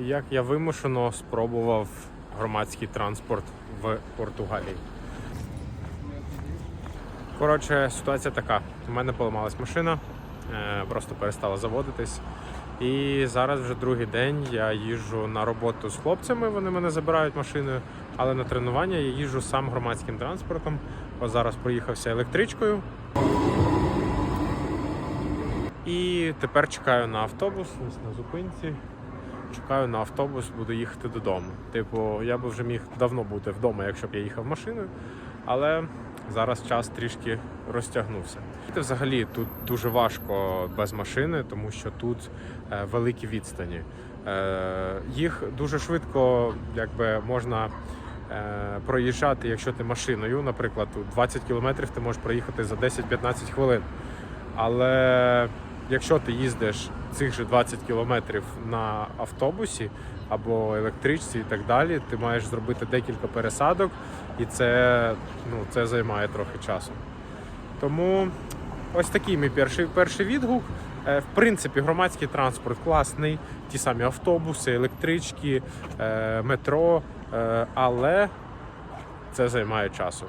Як я вимушено спробував громадський транспорт в Португалії. Коротше, ситуація така. У мене поламалась машина, е, просто перестала заводитись. І зараз вже другий день я їжджу на роботу з хлопцями, вони мене забирають машиною, але на тренування я їжджу сам громадським транспортом. Ось зараз проїхався електричкою. І тепер чекаю на автобус, на зупинці. Чекаю на автобус, буду їхати додому. Типу, я би вже міг давно бути вдома, якщо б я їхав машиною, але зараз час трішки розтягнувся. Це взагалі тут дуже важко без машини, тому що тут е, великі відстані. Е, їх дуже швидко якби, можна е, проїжджати, якщо ти машиною. Наприклад, тут 20 кілометрів ти можеш проїхати за 10-15 хвилин. Але якщо ти їздиш цих же 20 кілометрів на автобусі або електричці і так далі, ти маєш зробити декілька пересадок, і це, ну, це займає трохи часу. Тому ось такий мій перший, перший відгук. Е, В принципі, громадський транспорт класний, ті самі автобуси, електрички, е, метро, е, але це займає часу.